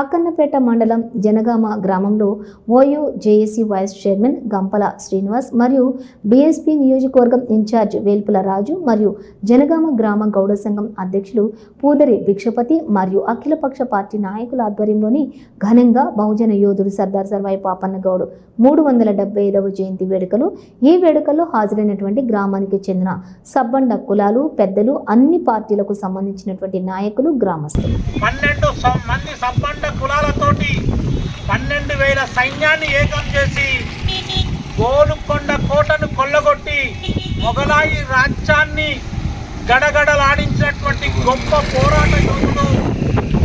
అక్కన్నపేట మండలం జనగామ గ్రామంలో OU JAC vice chairman Gampala Srinivas మరియు బీఎస్పీ నియోజకవర్గం ఇన్ఛార్జ్ వేల్పుల రాజు మరియు జనగామ గ్రామ గౌడ సంఘం అధ్యక్షులు పూదరి భిక్షపతి మరియు అఖిలపక్ష పార్టీ నాయకుల ఆధ్వర్యంలోని ఘనంగా బహుజన యోధుడు సర్దార్ సర్వాయి పాపన్న గౌడ్ మూడు వందల డెబ్బై ఐదవ జయంతి వేడుకలు. ఈ వేడుకల్లో హాజరైనటువంటి గ్రామానికి చెందిన సబ్బండ కులాలు పెద్దలు అన్ని పార్టీలకు సంబంధించినటువంటి నాయకులు గ్రామస్తులు. పన్నెండు మంది సబ్బండ సంపన్న కులాలతోటి పన్నెండు వేల సైన్యాన్ని ఏకం చేసి గోలుకొండ కోటను కొల్లగొట్టి మొఘలాయి రాజ్యాన్ని గడగడలాడించినటువంటి గొప్ప పోరాట యోధుడు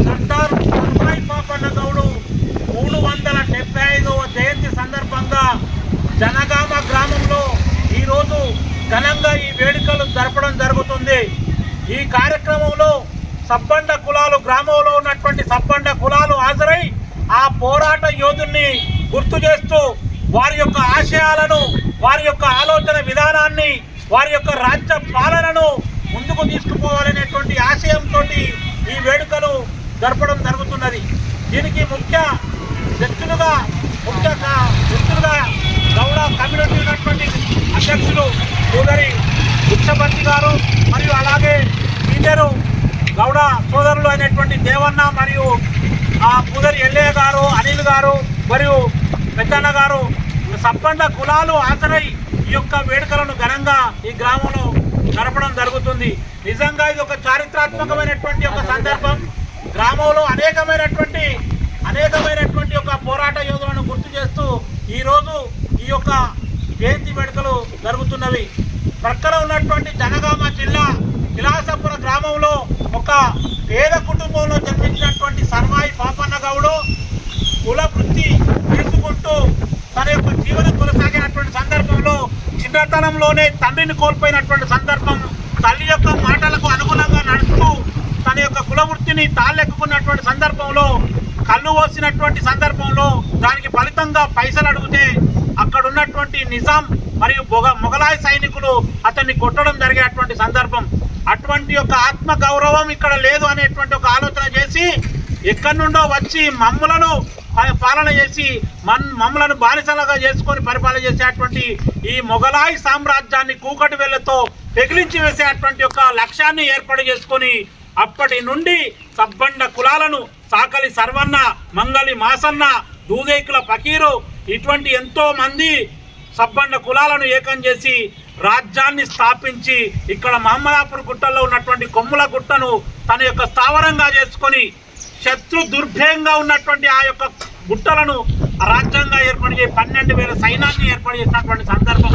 సర్దార్ సర్వాయి పాపన్న గౌడు మూడు వందల డెబ్బై ఐదవ జయంతి సందర్భంగా జనగామ గ్రామంలో ఈరోజు ఘనంగా ఈ వేడుకలు జరపడం జరుగుతుంది. ఈ కార్యక్రమంలో సబ్బండ కులాలు గ్రామంలో ఉన్నటువంటి సబ్బండ కులాలు హాజరై ఆ పోరాట యోధుల్ని గుర్తు చేస్తూ వారి యొక్క ఆశయాలను వారి యొక్క ఆలోచన విధానాన్ని వారి యొక్క రాజ్య పాలనను ముందుకు తీసుకుపోవాలనేటువంటి ఆశయంతో ఈ వేడుకలు జరపడం జరుగుతున్నది. దీనికి ముఖ్య వ్యక్తులుగా ముఖ్య వ్యక్తులుగా గౌడ కమ్యూనిటీ ఉన్నటువంటి అధ్యక్షులు సోదరి ముఖ్యమంత్రి గారు మరియు అలాగే సీనియరు గౌడ సోదరులు అయినటువంటి దేవన్న మరియు ఆ పూదరి ఎల్లయ్య గారు అనిల్ గారు మరియు పెద్దన్న గారు సబ్బండ కులాలు హాజరై ఈ యొక్క వేడుకలను ఘనంగా ఈ గ్రామంలో జరపడం జరుగుతుంది. నిజంగా ఇది ఒక చారిత్రాత్మకమైనటువంటి ఒక సందర్భం. గ్రామంలో అనేకమైనటువంటి అనేకమైనటువంటి ఒక పోరాట యోధులను గుర్తు చేస్తూ ఈరోజు ఈ యొక్క జయంతి వేడుకలు జరుగుతున్నవి. ప్రక్కన ఉన్నటువంటి జనగామ జిల్లా విలాసపుర గ్రామంలో ఒక పేద కుటుంబంలో జన్మించినటువంటి సర్వాయి పాపన్న గౌడు కుల వృత్తి తీసుకుంటూ తన యొక్క జీవనం కొనసాగినటువంటి సందర్భంలో చిన్నతనంలోనే తండ్రిని కోల్పోయినటువంటి సందర్భం తల్లి యొక్క మాటలకు అనుగుణంగా నడుస్తూ తన యొక్క కుల వృత్తిని తాళ్ళెక్కుకున్నటువంటి సందర్భంలో కళ్ళు పోసినటువంటి సందర్భంలో దానికి ఫలితంగా పైసలు అడిగితే ఉన్నటువంటి నిజాం మరియు మొగ మొఘలాయ సైనికులు అతన్ని కొట్టడం జరిగినటువంటి సందర్భం. అటువంటి యొక్క ఆత్మ గౌరవం ఇక్కడ లేదు అనేటువంటి ఒక ఆలోచన చేసి ఎక్కడి నుండో వచ్చి మమ్ములను పాలన చేసి మన్ మమ్మలను బానిసలుగా చేసుకొని పరిపాలన చేసేటువంటి ఈ మొఘలాయి సామ్రాజ్యాన్ని కూకటి వేళ్ళతో పెగిలించి వేసేటువంటి ఒక లక్ష్యాన్ని ఏర్పాటు చేసుకొని అప్పటి నుండి సబ్బండ కులాలను సాకలి సర్వన్న మంగలి మాసన్న దూదేకుల ఫకీరు ఇటువంటి ఎంతోమంది సబ్బండ కులాలను ఏకం చేసి రాజ్యాన్ని స్థాపించి ఇక్కడ మహమ్మదాపూర్ గుట్టల్లో ఉన్నటువంటి కొమ్ముల గుట్టను తన యొక్క స్థావరంగా చేసుకొని శత్రు దుర్భేయంగా ఉన్నటువంటి ఆ యొక్క గుట్టలను రాజ్యంగా ఏర్పాటు చేసి పన్నెండు వేల సైన్యాన్ని ఏర్పాటు చేసినటువంటి సందర్భం.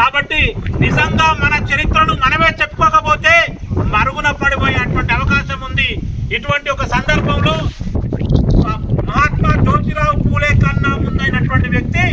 కాబట్టి నిజంగా మన చరిత్రను మనమే చెప్పుకోకపోతే మరుగున పడిపోయేటువంటి అవకాశం ఉంది. ఇటువంటి ఒక సందర్భంలో జ్యోతిరావు పూలే కన్నా ముందైనటువంటి వ్యక్తి.